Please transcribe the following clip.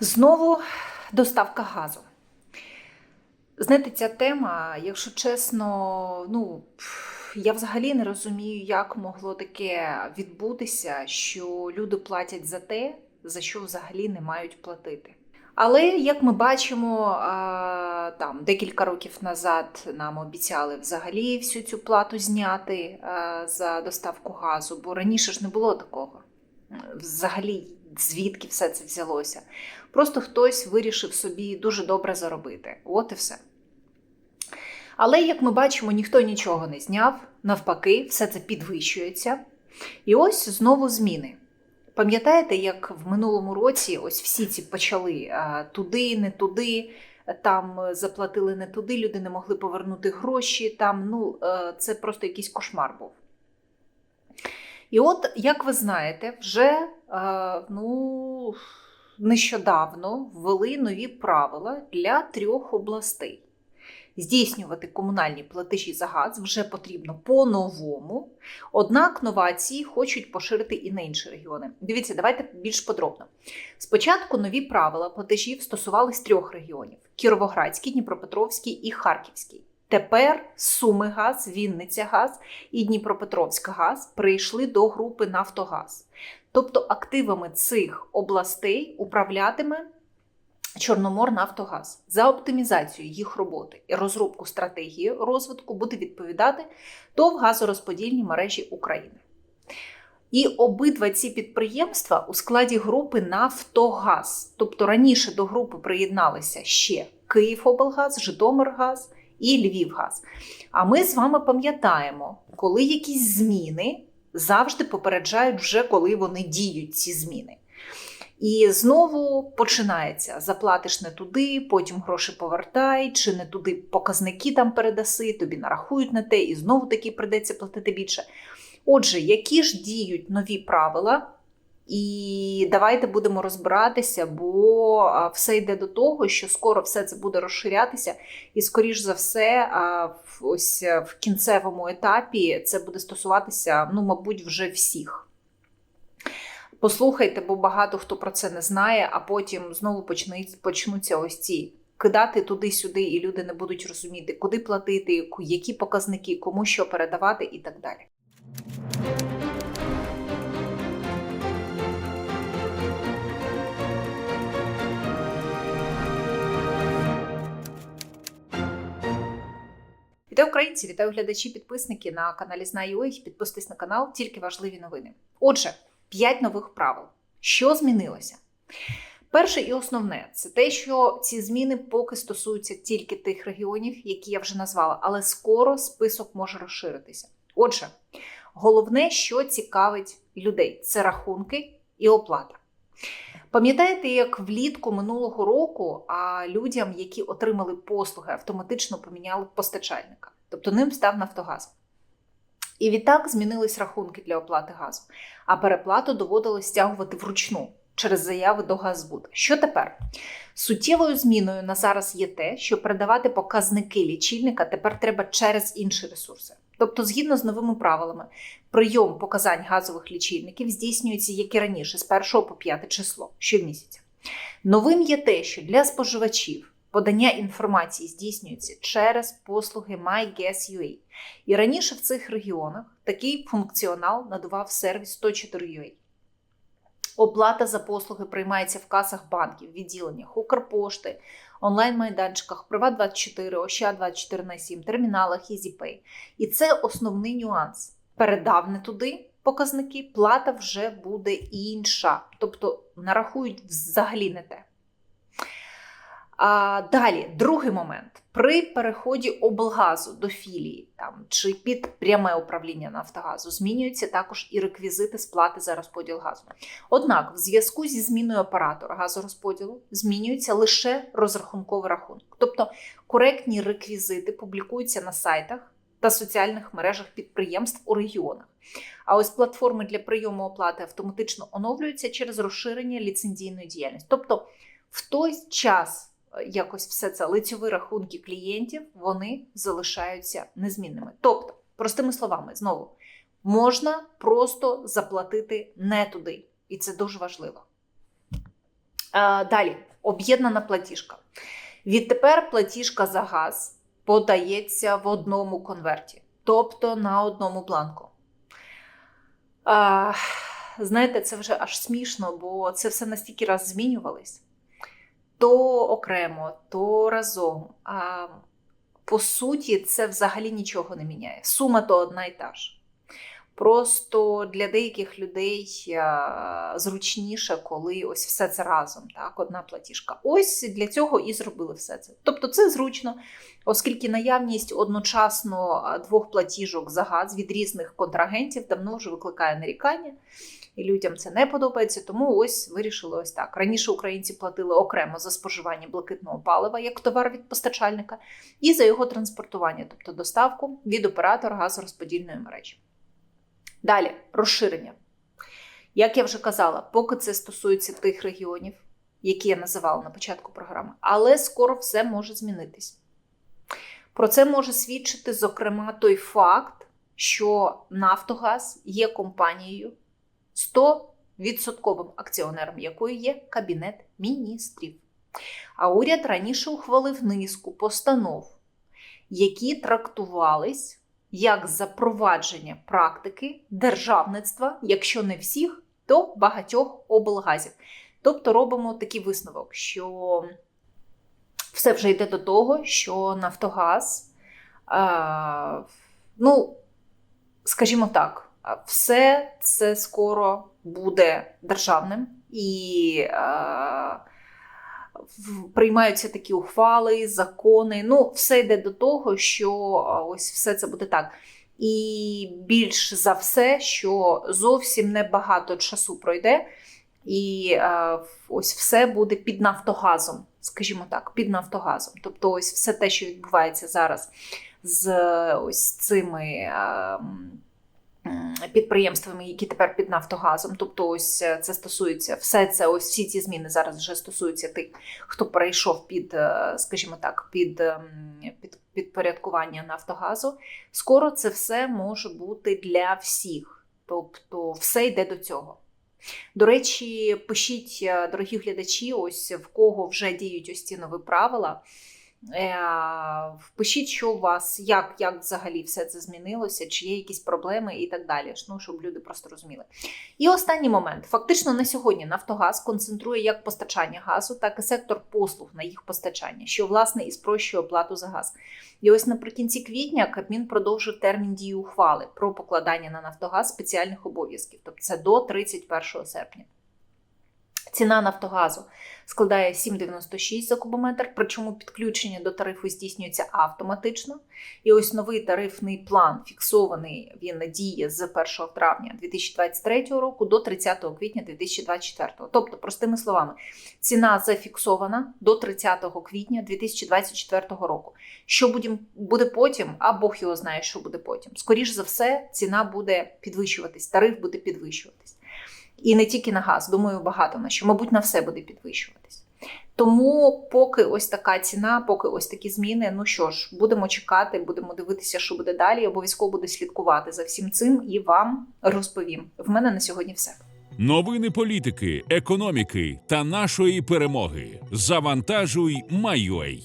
Знову доставка газу. Знаєте, ця тема, якщо чесно, ну я взагалі не розумію, як могло таке відбутися, що люди платять за те, за що взагалі не мають платити. Але як ми бачимо, там декілька років назад нам обіцяли взагалі всю цю плату зняти за доставку газу, бо раніше ж не було такого. Взагалі, звідки все це взялося? Просто хтось вирішив собі дуже добре заробити. От і все. Але, як ми бачимо, ніхто нічого не зняв, навпаки, все це підвищується. І ось знову зміни. Пам'ятаєте, як в минулому році ось всі ці почали туди, не туди, там е, заплатили не туди, люди не могли повернути гроші. Там, ну, е, це просто якийсь кошмар був. І от, як ви знаєте, вже е, ну, нещодавно ввели нові правила для трьох областей. Здійснювати комунальні платежі за газ вже потрібно по-новому. Однак новації хочуть поширити і на інші регіони. Дивіться, давайте більш подробно. Спочатку нові правила платежів стосувались трьох регіонів: Кіровоградський, Дніпропетровський і Харківський. Тепер Суми Газ, Вінниця Газ і Дніпропетровська Газ прийшли до групи Нафтогаз. Тобто активами цих областей управлятиме Чорноморнафтогаз. За оптимізацію їх роботи і розробку стратегії розвитку буде відповідати ТОВ газорозподільні мережі України. І обидва ці підприємства у складі групи Нафтогаз. Тобто раніше до групи приєдналися ще Київоблгаз, Житомиргаз і Львівгаз. А ми з вами пам'ятаємо, коли якісь зміни завжди попереджають вже, коли вони діють, ці зміни. І знову починається: заплатиш не туди, потім гроші повертай, чи не туди показники там передаси, тобі нарахують на те, і знову таки придеться платити більше. Отже, які ж діють нові правила? І давайте будемо розбиратися, бо все йде до того, що скоро все це буде розширятися, і, скоріш за все, ось в кінцевому етапі це буде стосуватися, ну, мабуть, вже всіх. Послухайте, бо багато хто про це не знає, а потім знову почнуть, почнуться ось ці кидати туди-сюди, і люди не будуть розуміти, куди платити, які показники, кому що передавати і так далі. Вітаю українці, вітаю глядачі, підписники на каналі Знаю.ua. Підписуйтесь на канал, тільки важливі новини. Отже, 5 нових правил. Що змінилося? Перше і основне це те, що ці зміни поки стосуються тільки тих регіонів, які я вже назвала, але скоро список може розширитися. Отже, головне, що цікавить людей, це рахунки і оплата. Пам'ятаєте, як влітку минулого року а людям, які отримали послуги, автоматично поміняли постачальника, тобто ним став Нафтогаз. І відтак змінились рахунки для оплати газу, а переплату доводилось стягувати вручну через заяви до Газбуд. Що тепер? Суттєвою зміною на зараз є те, що передавати показники лічильника тепер треба через інші ресурси. Тобто, згідно з новими правилами, прийом показань газових лічильників здійснюється, як і раніше, з 1 по 5 число щомісяця. Новим є те, що для споживачів подання інформації здійснюється через послуги MyGuess.ua. І раніше в цих регіонах такий функціонал надавав сервіс 104.ua. Оплата за послуги приймається в касах банків, відділеннях Укрпошти, онлайн-майданчиках, Приват24, Оща24 на 7, терміналах EasyPay. І це основний нюанс. Передав не туди показники, плата вже буде інша. Тобто нарахують взагалі не те. А, далі, другий момент. При переході облгазу до філії там, чи під пряме управління Нафтогазу змінюються також і реквізити сплати за розподіл газу. Однак, в зв'язку зі зміною оператора газорозподілу змінюється лише розрахунковий рахунок. Тобто коректні реквізити публікуються на сайтах та соціальних мережах підприємств у регіонах. А ось платформи для прийому оплати автоматично оновлюються через розширення ліцензійної діяльності. Тобто, в той час якось все це лицьові рахунки клієнтів вони залишаються незмінними. Тобто, простими словами, знову можна просто заплатити не туди, і це дуже важливо. Далі, об'єднана платіжка. Відтепер платіжка за газ подається в одному конверті, тобто на одному бланку. Знаєте, це вже аж смішно, бо це все настільки раз змінювалось. То окремо, то разом. А по суті, це взагалі нічого не міняє. Сума то одна і та ж. Просто для деяких людей зручніше, коли ось все це разом, так, одна платіжка. Ось для цього і зробили все це. Тобто це зручно, оскільки наявність одночасно двох платіжок за газ від різних контрагентів давно вже викликає нарікання, і людям це не подобається. Тому ось вирішили ось так. Раніше українці платили окремо за споживання блакитного палива як товар від постачальника, і за його транспортування, тобто доставку від оператора газорозподільної мережі. Далі розширення. Як я вже казала, поки це стосується тих регіонів, які я називала на початку програми, але скоро все може змінитись. Про це може свідчити, зокрема, той факт, що Нафтогаз є компанією 100% акціонером якої є Кабінет міністрів. А уряд раніше ухвалив низку постанов, які трактувались як запровадження практики державництва, якщо не всіх, то багатьох облгазів. Тобто робимо такий висновок, що все вже йде до того, що Нафтогаз, е, ну, скажімо так, все це скоро буде державним і в- приймаються такі ухвали, закони. Ну, все йде до того, що ось все це буде так. І більш за все, що зовсім небагато часу пройде, і ось все буде під Нафтогазом, скажімо так, під Нафтогазом. Тобто, ось все те, що відбувається зараз з ось цими. Підприємствами, які тепер під Нафтогазом, тобто ось е, це стосується все це, ось всі ці зміни зараз вже стосуються тих, хто перейшов під, е, скажімо так, під, ем, під підпорядкування Нафтогазу. Скоро це все може бути для всіх, тобто все йде до цього. До речі, пишіть, е, дорогі глядачі, ось в кого вже діють ось ці нові правила. Е, Пишіть, що у вас, як, як взагалі все це змінилося, чи є якісь проблеми і так далі, ну, щоб люди просто розуміли. І останній момент. Фактично на сьогодні Нафтогаз концентрує як постачання газу, так і сектор послуг на їх постачання, що власне і спрощує оплату за газ. І ось наприкінці квітня Кабмін продовжив термін дії ухвали про покладання на Нафтогаз спеціальних обов'язків, тобто це до 31 серпня. Ціна Нафтогазу складає 7,96 за кубометр, причому підключення до тарифу здійснюється автоматично. І ось новий тарифний план фіксований, він діє з 1 травня 2023 року до 30 квітня 2024. Тобто, простими словами, ціна зафіксована до 30 квітня 2024 року. Що будем- буде потім, а Бог його знає, що буде потім. Скоріш за все, ціна буде підвищуватись, тариф буде підвищуватись. І не тільки на газ, думаю, багато на що, мабуть, на все буде підвищуватись. Тому, поки ось така ціна, поки ось такі зміни, ну що ж, будемо чекати, будемо дивитися, що буде далі. Обов'язково буду слідкувати за всім цим і вам розповім. В мене на сьогодні все. Новини політики, економіки та нашої перемоги. Завантажуй, Майой.